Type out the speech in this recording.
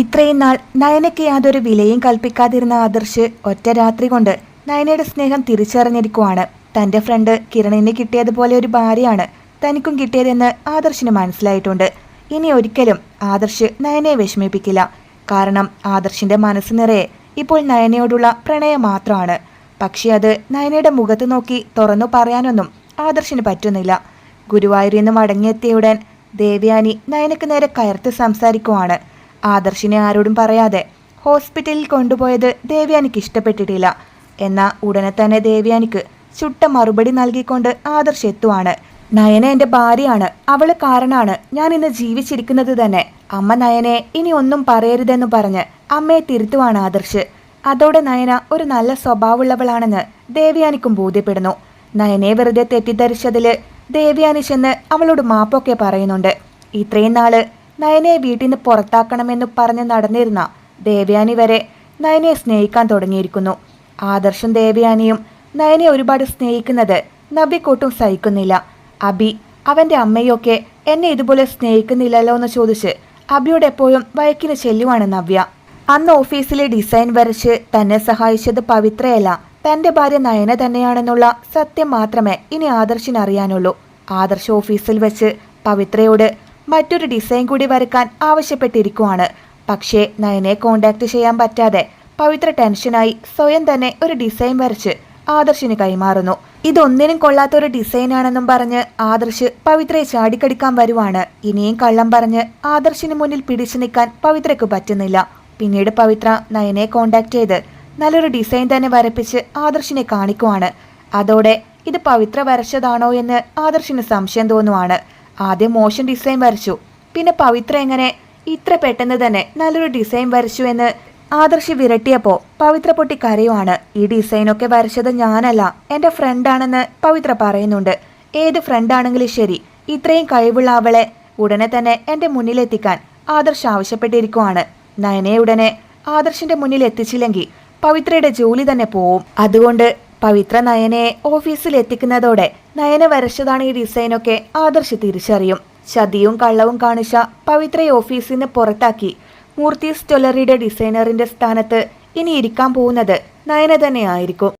ഇത്രയും നാൾ നയനയ്ക്ക് യാതൊരു വിലയും കൽപ്പിക്കാതിരുന്ന ആദർശ് ഒറ്റ രാത്രി കൊണ്ട് നയനയുടെ സ്നേഹം തിരിച്ചറിഞ്ഞിരിക്കുവാണ്. തന്റെ ഫ്രണ്ട് കിരണിന് കിട്ടിയതുപോലെ ഒരു ഭാര്യയാണ് തനിക്കും കിട്ടിയതെന്ന് ആദർശിന് മനസ്സിലായിട്ടുണ്ട്. ഇനി ഒരിക്കലും ആദർശ് നയനയെ വിഷമിപ്പിക്കില്ല. കാരണം ആദർശിന്റെ മനസ്സ് നിറയെ ഇപ്പോൾ നയനയോടുള്ള പ്രണയം മാത്രമാണ്. പക്ഷേ അത് നയനയുടെ മുഖത്ത് നോക്കി തുറന്നു പറയാനൊന്നും ആദർശിന് പറ്റുന്നില്ല. ഗുരുവായൂരിൽ നിന്ന് മടങ്ങിയെത്തിയുടൻ ദേവയാനി നയനക്ക് നേരെ കയർത്ത് സംസാരിക്കുവാണ്. ആദർശിനെ ആരോടും പറയാതെ ഹോസ്പിറ്റലിൽ കൊണ്ടുപോയത് ദേവ്യാനിക്ക് ഇഷ്ടപ്പെട്ടിട്ടില്ല. എന്നാൽ ഉടനെ തന്നെ ദേവ്യാനിക്ക് ചുട്ട മറുപടി നൽകിക്കൊണ്ട് ആദർശ് എത്തുവാണ്. നയന എന്റെ ഭാര്യയാണ്. അവൾ കാരണമാണ് ഞാൻ ഇന്ന് ജീവിച്ചിരിക്കുന്നത് തന്നെ. അമ്മ നയനെ ഇനി ഒന്നും പറയരുതെന്ന് പറഞ്ഞ് അമ്മയെ തിരുത്തുവാണ് ആദർശ്. അതോടെ നയന ഒരു നല്ല സ്വഭാവമുള്ളവളാണെന്ന് ദേവ്യാനിക്കും ബോധ്യപ്പെടുന്നു. നയനെ വെറുതെ തെറ്റിദ്ധരിച്ചതിൽ ദേവ്യാനി ചെന്ന് അവളോട് മാപ്പൊക്കെ പറയുന്നുണ്ട്. ഇത്രയും നാൾ നയനയെ വീട്ടിൽ നിന്ന് പുറത്താക്കണമെന്ന് പറഞ്ഞ് നടന്നിരുന്ന ദേവയാനി വരെ നയനയെ സ്നേഹിക്കാൻ തുടങ്ങിയിരിക്കുന്നു. ആദർശും ദേവയാനിയും നയനെ ഒരുപാട് സ്നേഹിക്കുന്നത് നബിക്കൊട്ടും സഹിക്കുന്നില്ല. അബി അവന്റെ അമ്മയൊക്കെ എന്നെ ഇതുപോലെ സ്നേഹിക്കുന്നില്ലല്ലോ എന്ന് ചോദിച്ച് അബിയോട് എപ്പോഴും വയക്കിന് ചെല്ലുവാണ് നവ്യ. അന്ന് ഓഫീസിലെ ഡിസൈൻ വരച്ച് തന്നെ സഹായിച്ചത് പവിത്രയല്ല തന്റെ ഭാര്യ നയന തന്നെയാണെന്നുള്ള സത്യം മാത്രമേ ഇനി ആദർശിനറിയാനുള്ളൂ. ആദർശ് ഓഫീസിൽ വെച്ച് പവിത്രയോട് മറ്റൊരു ഡിസൈൻ കൂടി വരക്കാൻ ആവശ്യപ്പെട്ടിരിക്കുവാണ്. പക്ഷേ നയനെ കോണ്ടാക്ട് ചെയ്യാൻ പറ്റാതെ പവിത്ര ടെൻഷനായി സ്വയം തന്നെ ഒരു ഡിസൈൻ വരച്ച് ആദർശിന് കൈമാറുന്നു. ഇതൊന്നിനും കൊള്ളാത്തൊരു ഡിസൈനാണെന്നും പറഞ്ഞ് ആദർശ് പവിത്രയെ ചാടിക്കടിക്കാൻ വരുവാണ്. ഇനിയും കള്ളം പറഞ്ഞ് ആദർശിന് മുന്നിൽ പിടിച്ചു നിൽക്കാൻ പവിത്രയ്ക്ക് പറ്റുന്നില്ല. പിന്നീട് പവിത്ര നയനെ കോണ്ടാക്ട് ചെയ്ത് നല്ലൊരു ഡിസൈൻ തന്നെ വരപ്പിച്ച് ആദർശിനെ കാണിക്കുവാണ്. അതോടെ ഇത് പവിത്ര വരച്ചതാണോ എന്ന് ആദർശിന് സംശയം തോന്നുവാണ്. ആദ്യം മോശം ഡിസൈൻ വരച്ചു. പിന്നെ പവിത്ര എങ്ങനെ ഇത്ര പെട്ടെന്ന് തന്നെ നല്ലൊരു ഡിസൈൻ വരച്ചു എന്ന് ആദർശ് വിരട്ടിയപ്പോ പവിത്ര പൊട്ടി കരയുവാണ്. ഈ ഡിസൈനൊക്കെ വരച്ചത് ഞാനല്ല എന്റെ ഫ്രണ്ടാണെന്ന് പവിത്ര പറയുന്നുണ്ട്. ഏത് ഫ്രണ്ടാണെങ്കിലും ശരി ഇത്രയും കഴിവുള്ള അവളെ ഉടനെ തന്നെ എന്റെ മുന്നിലെത്തിക്കാൻ ആദർശ് ആവശ്യപ്പെട്ടിരിക്കുവാണ്. നയനെ ഉടനെ ആദർശിന്റെ മുന്നിൽ എത്തിച്ചില്ലെങ്കിൽ പവിത്രയുടെ ജോലി തന്നെ പോവും. അതുകൊണ്ട് പവിത്ര നയനയെ ഓഫീസിൽ എത്തിക്കുന്നതോടെ നയന വരച്ചതാണ് ഈ ഡിസൈനൊക്കെ ആദർശ് തിരിച്ചറിയും. ചതിയും കള്ളവും കാണിച്ച പവിത്രയെ ഓഫീസിൽ നിന്ന് പുറത്താക്കി. മൂർത്തി ജ്വല്ലറിയുടെ ഡിസൈനറിന്റെ സ്ഥാനത്ത് ഇനി ഇരിക്കാൻ പോകുന്നത് നയന തന്നെയായിരിക്കും.